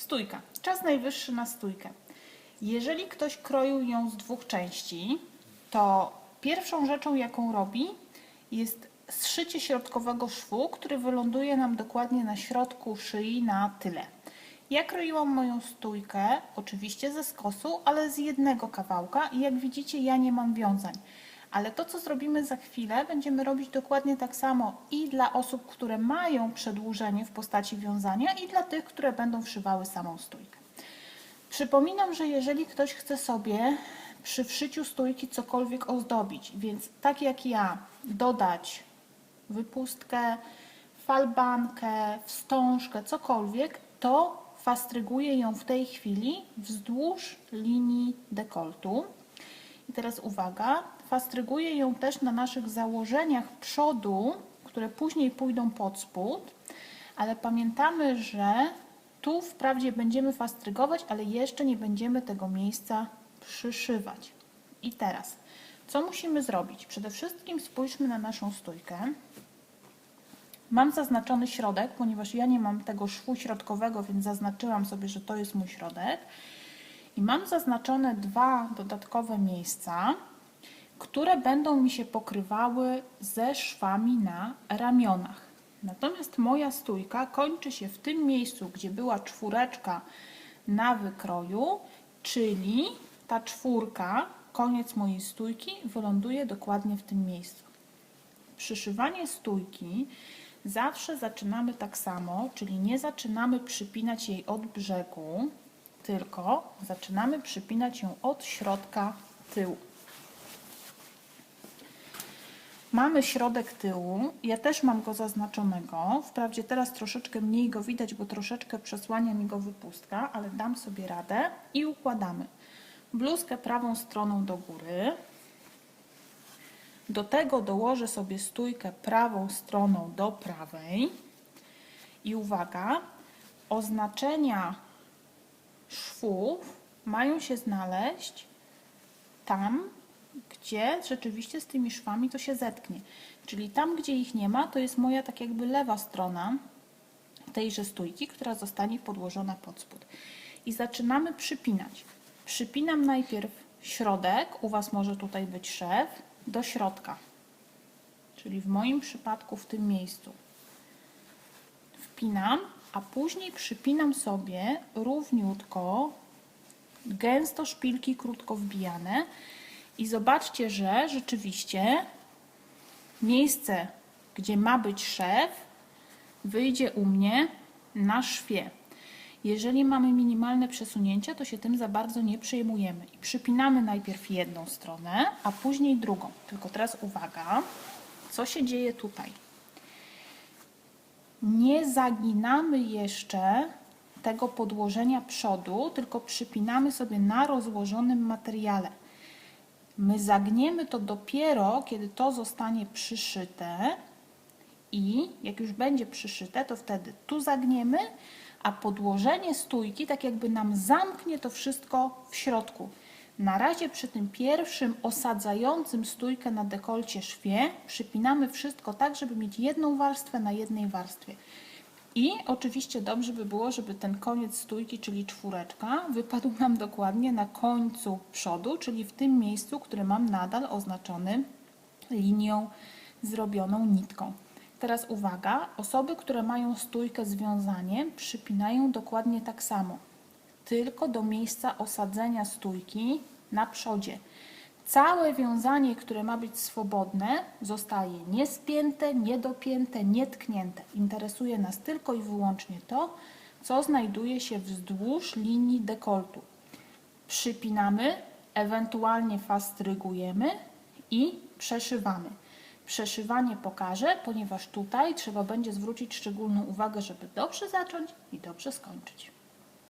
Stójka. Czas najwyższy na stójkę. Jeżeli ktoś kroił ją z dwóch części, to pierwszą rzeczą, jaką robi, jest zszycie środkowego szwu, który wyląduje nam dokładnie na środku szyi, na tyle. Ja kroiłam moją stójkę, oczywiście ze skosu, ale z jednego kawałka i jak widzicie, ja nie mam wiązań. Ale to, co zrobimy za chwilę, będziemy robić dokładnie tak samo i dla osób, które mają przedłużenie w postaci wiązania, i dla tych, które będą wszywały samą stójkę. Przypominam, że jeżeli ktoś chce sobie przy wszyciu stójki cokolwiek ozdobić, więc tak jak ja, dodać wypustkę, falbankę, wstążkę, cokolwiek, to fastryguję ją w tej chwili wzdłuż linii dekoltu. I teraz uwaga, fastryguję ją też na naszych założeniach przodu, które później pójdą pod spód, ale pamiętamy, że tu wprawdzie będziemy fastrygować, ale jeszcze nie będziemy tego miejsca przyszywać. I teraz, co musimy zrobić? Przede wszystkim spójrzmy na naszą stójkę. Mam zaznaczony środek, ponieważ ja nie mam tego szwu środkowego, więc zaznaczyłam sobie, że to jest mój środek. I mam zaznaczone dwa dodatkowe miejsca, które będą mi się pokrywały ze szwami na ramionach. Natomiast moja stójka kończy się w tym miejscu, gdzie była czwóreczka na wykroju, czyli ta czwórka, koniec mojej stójki, wyląduje dokładnie w tym miejscu. Przyszywanie stójki zawsze zaczynamy tak samo, czyli nie zaczynamy przypinać jej od brzegu, tylko zaczynamy przypinać ją od środka tyłu. Mamy środek tyłu, ja też mam go zaznaczonego, wprawdzie teraz troszeczkę mniej go widać, bo troszeczkę przesłania mi go wypustka, ale dam sobie radę i układamy. Bluzkę prawą stroną do góry, do tego dołożę sobie stójkę prawą stroną do prawej. I uwaga, oznaczenia szwów mają się znaleźć tam, gdzie rzeczywiście z tymi szwami to się zetknie. Czyli tam, gdzie ich nie ma, to jest moja tak jakby lewa strona tejże stójki, która zostanie podłożona pod spód. I zaczynamy przypinać. Przypinam najpierw środek, u Was może tutaj być szef, do środka. Czyli w moim przypadku w tym miejscu. Wpinam, a później przypinam sobie równiutko, gęsto szpilki krótko wbijane i zobaczcie, że rzeczywiście miejsce, gdzie ma być szef, wyjdzie u mnie na szwie. Jeżeli mamy minimalne przesunięcia, to się tym za bardzo nie przejmujemy. I przypinamy najpierw jedną stronę, a później drugą. Tylko teraz uwaga, co się dzieje tutaj. Nie zaginamy jeszcze tego podłożenia przodu, tylko przypinamy sobie na rozłożonym materiale. My zagniemy to dopiero, kiedy to zostanie przyszyte i jak już będzie przyszyte, to wtedy tu zagniemy, a podłożenie stójki tak jakby nam zamknie to wszystko w środku. Na razie przy tym pierwszym osadzającym stójkę na dekolcie szwie przypinamy wszystko tak, żeby mieć jedną warstwę na jednej warstwie. I oczywiście dobrze by było, żeby ten koniec stójki, czyli czwóreczka, wypadł nam dokładnie na końcu przodu, czyli w tym miejscu, który mam nadal oznaczony linią zrobioną nitką. Teraz uwaga, osoby, które mają stójkę z wiązaniem, przypinają dokładnie tak samo, tylko do miejsca osadzenia stójki na przodzie. Całe wiązanie, które ma być swobodne, zostaje niespięte, niedopięte, nietknięte. Interesuje nas tylko i wyłącznie to, co znajduje się wzdłuż linii dekoltu. Przypinamy, ewentualnie fastrygujemy i przeszywamy. Przeszywanie pokażę, ponieważ tutaj trzeba będzie zwrócić szczególną uwagę, żeby dobrze zacząć i dobrze skończyć.